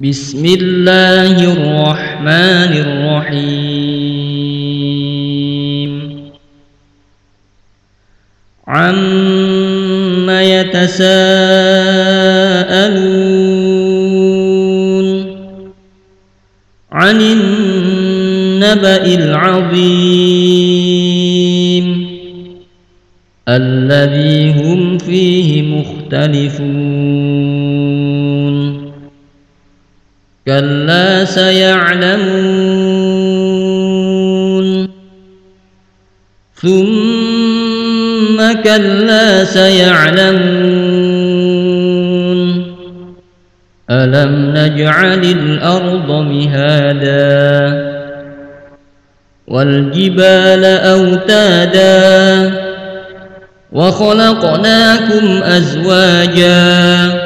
بسم الله الرحمن الرحيم. عم يتساءلون عن النبأ العظيم الذي هم فيه مختلفون كلا سيعلمون ثم كلا سيعلمون ألم نجعل الأرض مهادا والجبال أوتادا وخلقناكم أزواجا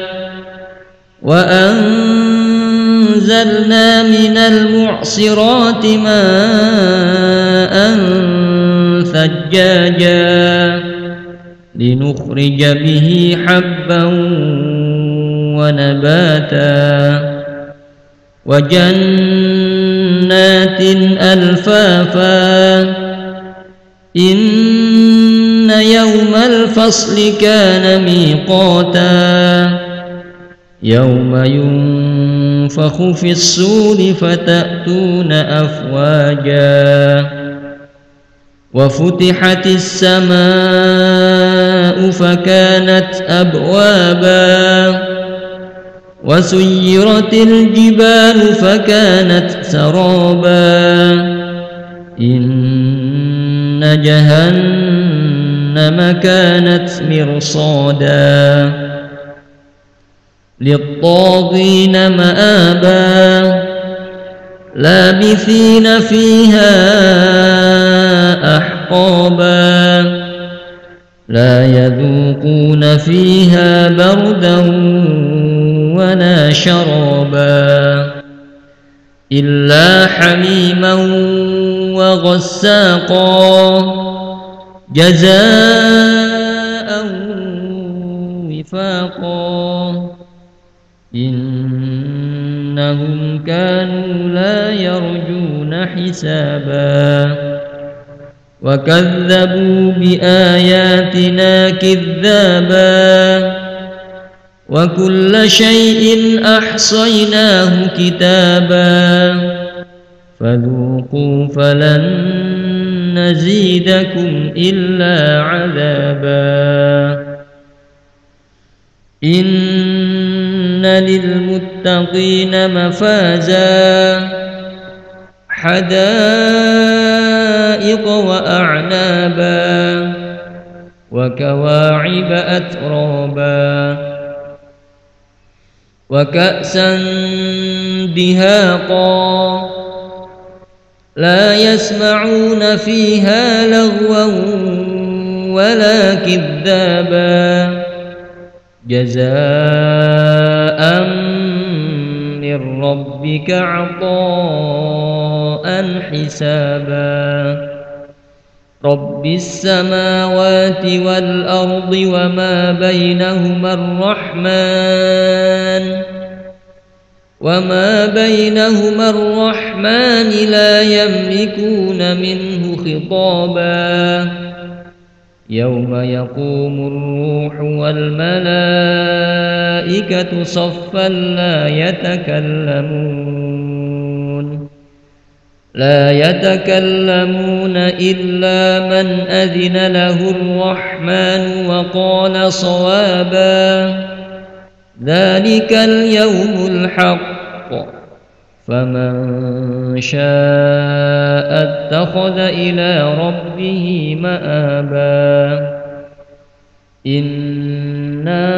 وأنزلنا من المعصرات ماء ثجاجا لنخرج به حبا ونباتا وجنات ألفافا. إن يوم الفصل كان ميقاتا. يوم ينفخ في الصور فتأتون أفواجا وفتحت السماء فكانت أبوابا وسيرت الجبال فكانت سرابا إن جهنم كانت مرصادا للطاغين مآبا لابثين فيها أحقابا لا يذوقون فيها بردا ولا شرابا إلا حميما وغساقا جزاء وفاقا إنهم كانوا لا يرجون حسابا. وكذبوا بآياتنا كذابا. وكل شيء أحصيناه كتابا. فذوقوا فلن نزيدكم إلا عذابا. إن للمتقين مفازا حدائق وأعنابا وكواعب أترابا وكأسا دهاقا لا يسمعون فيها لغوا ولا كذابا جزاء من ربك عطاء حسابا. رب السماوات والأرض وما بينهما الرحمن وما بينهما الرحمن لا يملكون منه خطابا. يوم يقوم الروح والملائكة صفا لا يتكلمون لا يتكلمون إلا من أذن له الرحمن وقال صوابا ذلك اليوم الحق فمن شاء اتخذ إلى ربه مآبا. إنا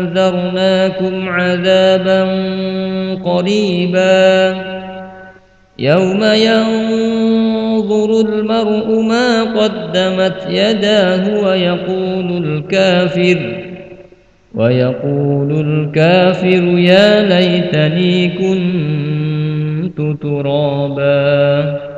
أنذرناكم عذابا قريبا. يوم ينظر المرء ما قدمت يداه ويقول الكافر ويقول الكافر يا ليتني كنت ترابا.